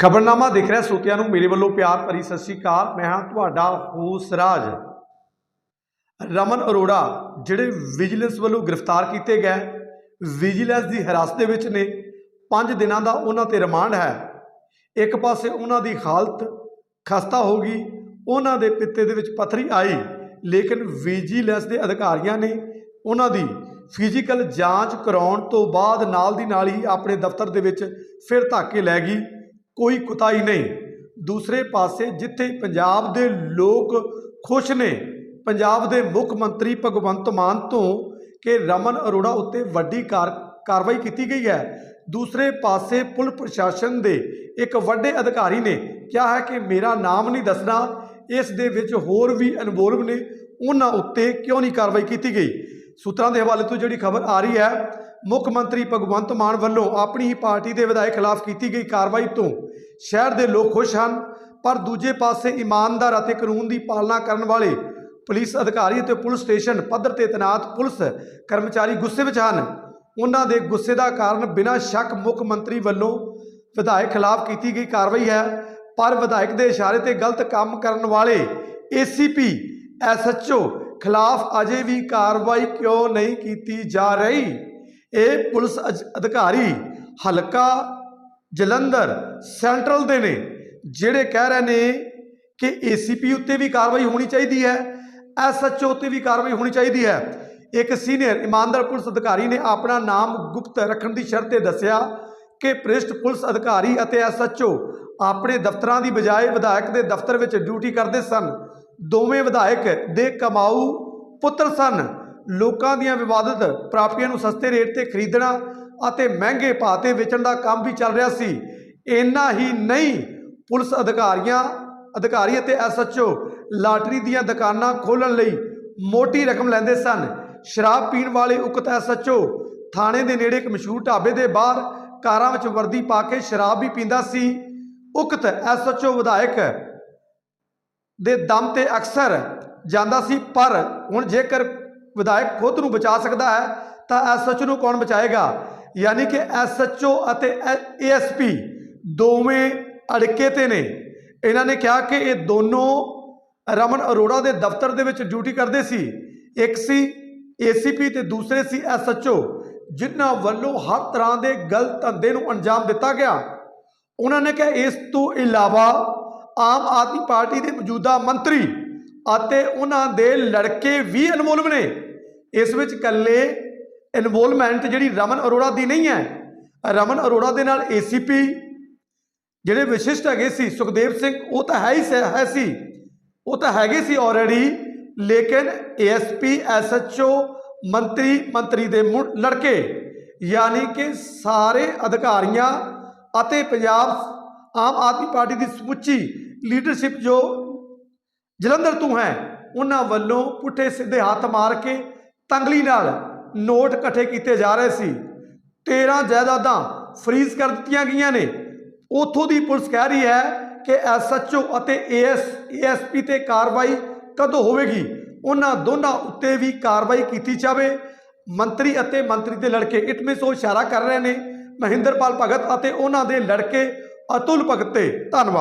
ਖਬਰਨਾਮਾ ਦੇਖ ਰਿਹਾ ਸੋਤਿਆਂ ਨੂੰ ਮੇਰੇ ਵੱਲੋਂ ਪਿਆਰ ਭਰੀ ਸਤਿ ਸ਼੍ਰੀ ਅਕਾਲ। ਮੈਂ ਹਾਂ ਤੁਹਾਡਾ ਹੋਸ ਰਾਜ। ਰਮਨ ਅਰੋੜਾ, ਜਿਹੜੇ ਵਿਜੀਲੈਂਸ ਵੱਲੋਂ ਗ੍ਰਿਫਤਾਰ ਕੀਤੇ ਗਏ, ਵਿਜੀਲੈਂਸ ਦੀ ਹਿਰਾਸਤ ਦੇ ਵਿੱਚ ਨੇ। 5 ਦਿਨਾਂ ਦਾ ਉਹਨਾਂ ਤੇ ਰਿਮਾਂਡ ਹੈ। ਇੱਕ ਪਾਸੇ ਉਹਨਾਂ ਦੀ ਹਾਲਤ ਖਸਤਾ ਹੋ ਗਈ। ਉਹਨਾਂ ਦੇ ਪਿੱਤੇ ਦੇ ਵਿੱਚ ਪੱਥਰੀ ਆਈ, ਲੇਕਿਨ ਵਿਜੀਲੈਂਸ ਦੇ ਅਧਿਕਾਰੀਆਂ ਨੇ ਉਹਨਾਂ ਦੀ ਫਿਜ਼ੀਕਲ ਜਾਂਚ ਕਰਾਉਣ ਤੋਂ ਬਾਅਦ ਨਾਲ ਦੀ ਨਾਲ ਹੀ ਆਪਣੇ ਦਫ਼ਤਰ ਦੇ ਵਿੱਚ ਫਿਰ ਧੱਕੇ ਲੈ ਗਈ। ਕੋਈ ਕੁਤਾਈ ਨਹੀਂ। ਦੂਸਰੇ ਪਾਸੇ ਜਿੱਥੇ ਪੰਜਾਬ ਦੇ ਲੋਕ ਖੁਸ਼ ਨੇ, ਪੰਜਾਬ ਦੇ ਮੁੱਖ ਮੰਤਰੀ ਭਗਵੰਤ ਮਾਨ ਤੋਂ ਕਿ ਰਮਨ ਅਰੋੜਾ ਉੱਤੇ ਵੱਡੀ ਕਾਰ, ਕਾਰਵਾਈ ਕੀਤੀ ਗਈ ਹੈ। ਦੂਸਰੇ ਪਾਸੇ ਪੁਲ ਪ੍ਰਸ਼ਾਸਨ ਦੇ ਇੱਕ ਵੱਡੇ ਅਧਿਕਾਰੀ ਨੇ ਕਿਹਾ ਹੈ ਕਿ ਮੇਰਾ ਨਾਮ ਨਹੀਂ ਦੱਸਣਾ, ਇਸ ਦੇ ਵਿੱਚ ਹੋਰ ਵੀ ਇਨਵੋਲਵ ਨੇ, ਉਹਨਾਂ ਉੱਤੇ ਕਿਉਂ ਨਹੀਂ ਕਾਰਵਾਈ ਕੀਤੀ ਗਈ? ਸੂਤਰਾਂ ਦੇ ਹਵਾਲੇ ਤੋਂ ਜਿਹੜੀ ਖਬਰ ਆ ਰਹੀ ਹੈ ਮੁੱਖ ਮੰਤਰੀ ਭਗਵੰਤ ਮਾਨ ਵੱਲੋਂ ਆਪਣੀ ਹੀ ਪਾਰਟੀ ਦੇ ਵਿਧਾਇਕ ਖਿਲਾਫ ਕੀਤੀ ਗਈ ਕਾਰਵਾਈ ਤੋਂ ਸ਼ਹਿਰ ਦੇ ਲੋਕ ਖੁਸ਼ ਹਨ, ਪਰ ਦੂਜੇ ਪਾਸੇ ਇਮਾਨਦਾਰ ਅਤੇ ਕਾਨੂੰਨ ਦੀ ਪਾਲਣਾ ਕਰਨ ਵਾਲੇ ਪੁਲਿਸ ਅਧਿਕਾਰੀ ਅਤੇ ਪੁਲਿਸ ਸਟੇਸ਼ਨ, ਪੱਧਰ ਤੇ ਤੈਨਾਤ ਪੁਲਿਸ ਕਰਮਚਾਰੀ ਗੁੱਸੇ ਵਿੱਚ ਹਨ। ਉਹਨਾਂ ਦੇ ਗੁੱਸੇ ਦਾ ਕਾਰਨ ਬਿਨਾਂ ਸ਼ੱਕ ਮੁੱਖ ਮੰਤਰੀ ਵੱਲੋਂ ਵਿਧਾਇਕ ਖਿਲਾਫ ਕੀਤੀ ਗਈ ਕਾਰਵਾਈ ਹੈ, ਪਰ ਵਿਧਾਇਕ ਦੇ ਇਸ਼ਾਰੇ ਤੇ ਗਲਤ ਕੰਮ ਕਰਨ ਵਾਲੇ ਏਸੀਪੀ ਐਸਐਚਓ ਖਿਲਾਫ ਅਜੇ ਵੀ ਕਾਰਵਾਈ ਕਿਉਂ ਨਹੀਂ ਕੀਤੀ ਜਾ ਰਹੀ? ਇਹ ਪੁਲਿਸ ਅਜ- ਅਧਿਕਾਰੀ ਹਲਕਾ ਜਲੰਧਰ ਸੈਂਟਰਲ ਦੇ ਨੇ, ਜਿਹੜੇ ਕਹਿ ਰਹੇ ਨੇ ਕਿ ਏਸੀਪੀ ਉੱਤੇ ਵੀ ਕਾਰਵਾਈ ਹੋਣੀ ਚਾਹੀਦੀ ਹੈ ਐਸਐਚਓ ਉੱਤੇ ਵੀ ਕਾਰਵਾਈ ਹੋਣੀ ਚਾਹੀਦੀ ਹੈ। ਇੱਕ ਸੀਨੀਅਰ ਇਮਾਨਦਾਰ ਪੁਲਿਸ ਅਧਿਕਾਰੀ ਨੇ ਆਪਣਾ ਨਾਮ ਗੁਪਤ ਰੱਖਣ ਦੀ ਸ਼ਰਤ ਤੇ ਦੱਸਿਆ ਕਿ ਭ੍ਰਿਸ਼ਟ ਪੁਲਿਸ ਅਧਿਕਾਰੀ ਅਤੇ ਐਸਐਚਓ ਆਪਣੇ ਦਫ਼ਤਰਾਂ ਦੀ ਬਜਾਏ ਵਿਧਾਇਕ ਦੇ ਦਫ਼ਤਰ ਵਿੱਚ ਡਿਊਟੀ ਕਰਦੇ ਸਨ। ਦੋਵੇਂ ਵਿਧਾਇਕ ਦੇ ਕਮਾਊ ਪੁੱਤਰ ਸਨ। ਲੋਕਾਂ ਦੀਆਂ ਵਿਵਾਦਤ ਪ੍ਰਾਪਤੀਆਂ ਨੂੰ ਸਸਤੇ ਰੇਟ ਤੇ ਖਰੀਦਣਾ ਅਤੇ ਮਹਿੰਗੇ ਭਾਅ ਤੇ ਵੇਚਣ ਦਾ ਕੰਮ ਵੀ ਚੱਲ ਰਿਹਾ ਸੀ। ਇੰਨਾ ਹੀ ਨਹੀਂ, ਪੁਲਿਸ ਅਧਿਕਾਰੀਆਂ, ਅਧਿਕਾਰੀ ਅਤੇ ਐਸਐਚਓ ਲਾਟਰੀ ਦੀਆਂ ਦੁਕਾਨਾਂ ਖੋਲ੍ਹਣ ਲਈ ਮੋਟੀ ਰਕਮ ਲੈਂਦੇ ਸਨ। ਸ਼ਰਾਬ ਪੀਣ ਵਾਲੇ ਉਕਤ ਐਸਐਚਓ ਥਾਣੇ ਦੇ ਨੇੜੇ ਇੱਕ ਮਸ਼ਹੂਰ ਢਾਬੇ ਦੇ ਬਾਹਰ ਕਾਰਾਂ ਵਿੱਚ ਵਰਦੀ ਪਾ ਕੇ ਸ਼ਰਾਬ ਵੀ ਪੀਂਦਾ ਸੀ। ਉਕਤ ਐਸਐਚਓ ਵਿਧਾਇਕ ਦੇ ਦਮ ਤੇ ਅਕਸਰ ਜਾਂਦਾ ਸੀ, ਪਰ ਹੁਣ ਜੇਕਰ ਵਿਧਾਇਕ ਖੁਦ ਨੂੰ ਬਚਾ ਸਕਦਾ ਹੈ, ਤਾਂ ਐਸਐਚਓ ਨੂੰ ਕੌਣ ਬਚਾਏਗਾ? ਯਾਨੀ ਕਿ ਐਸਐਚਓ ਅਤੇ ਏਐਸਪੀ ਦੋਵੇਂ ਅੜਕੇ ਤੇ ਨੇ। ਇਹਨਾਂ ਨੇ ਕਿਹਾ ਕਿ ਇਹ ਦੋਨੋਂ ਰਮਨ ਅਰੋੜਾ ਦੇ ਦਫ਼ਤਰ ਦੇ ਵਿੱਚ ਡਿਊਟੀ ਕਰਦੇ ਸੀ। ਇੱਕ ਸੀ ਏਸੀਪੀ ਤੇ ਦੂਸਰੇ ਸੀ ਐਸਐਚਓ ਜਿਨ੍ਹਾਂ ਵੱਲੋਂ ਹਰ ਤਰ੍ਹਾਂ ਦੇ ਗਲਤ ਧੰਦੇ ਨੂੰ ਅੰਜਾਮ ਦਿੱਤਾ ਗਿਆ। ਉਹਨਾਂ ਨੇ ਕਿਹਾ, ਇਸ ਤੋਂ ਇਲਾਵਾ ਆਮ ਆਦਮੀ ਪਾਰਟੀ ਦੇ ਮੌਜੂਦਾ ਮੰਤਰੀ ਅਤੇ ਉਹਨਾਂ ਦੇ ਲੜਕੇ ਵੀ ਇਨਵੋਲਵ ਨੇ। ਇਸ ਵਿੱਚ ਇਕੱਲੇ ਇਨਵੋਲਵਮੈਂਟ ਜਿਹੜੀ ਰਮਨ ਅਰੋੜਾ ਦੀ ਨਹੀਂ ਹੈ। ਰਮਨ ਅਰੋੜਾ ਦੇ ਨਾਲ ਏਸੀਪੀ ਜਿਹੜੇ ਵਿਸ਼ਿਸ਼ਟ ਹੈਗੇ ਸੀ, ਸੁਖਦੇਵ ਸਿੰਘ, ਉਹ ਤਾਂ ਹੈ ਹੀ ਸ- ਹੈ ਸੀ। ਉਹ ਤਾਂ ਹੈਗੇ ਸੀ ਆਲਰੇਡੀ ਲੇਕਿਨ ਏਐਸਪੀ ਐਸਐਚਓ ਮੰਤਰੀ ਮੰਤਰੀ ਦੇ ਮੁੜ, ਲੜਕੇ, ਯਾਨੀ ਕਿ ਸਾਰੇ ਅਧਿਕਾਰੀਆਂ ਅਤੇ ਪੰਜਾਬ ਆਮ ਆਦਮੀ ਪਾਰਟੀ ਦੀ ਸਮੁੱਚੀ ਲੀਡਰਸ਼ਿਪ ਜੋ ਜਲੰਧਰ ਤੋਂ ਹੈ। ਉਹਨਾਂ ਵੱਲੋਂ ਪੁੱਠੇ ਸਿੱਧੇ ਹੱਥ ਮਾਰ ਕੇ ਤੰਗਲੀ ਨਾਲ ਨੋਟ ਇਕੱਠੇ ਕੀਤੇ ਜਾ ਰਹੇ ਸੀ। 13 ਜਾਇਦਾਦਾਂ ਫਰੀਜ਼ ਕਰ ਦਿੱਤੀਆਂ ਗਈਆਂ ਨੇ। ਉਥੋਂ ਦੀ ਪੁਲਿਸ ਕਹਿ ਰਹੀ ਹੈ ਕਿ ਐਸਐਚਓ ਅਤੇ ਏਐਸ ਏਐਸਪੀ ਤੇ ਕਾਰਵਾਈ ਕਦੋਂ ਹੋਵੇਗੀ? ਉਹਨਾਂ ਦੋਨਾਂ ਉੱਤੇ ਵੀ ਕਾਰਵਾਈ ਕੀਤੀ ਜਾਵੇ। ਮੰਤਰੀ ਅਤੇ ਮੰਤਰੀ ਦੇ ਲੜਕੇ ਇਟਮਿਸ ਉਹ ਇਸ਼ਾਰਾ ਕਰ ਰਹੇ ਨੇ। ਮਹਿੰਦਰਪਾਲ ਭਗਤ ਅਤੇ ਉਹਨਾਂ ਦੇ ਲੜਕੇ ਅਤੁਲ ਭਗਤ ਤੇ ਧੰਨਵਾਦ।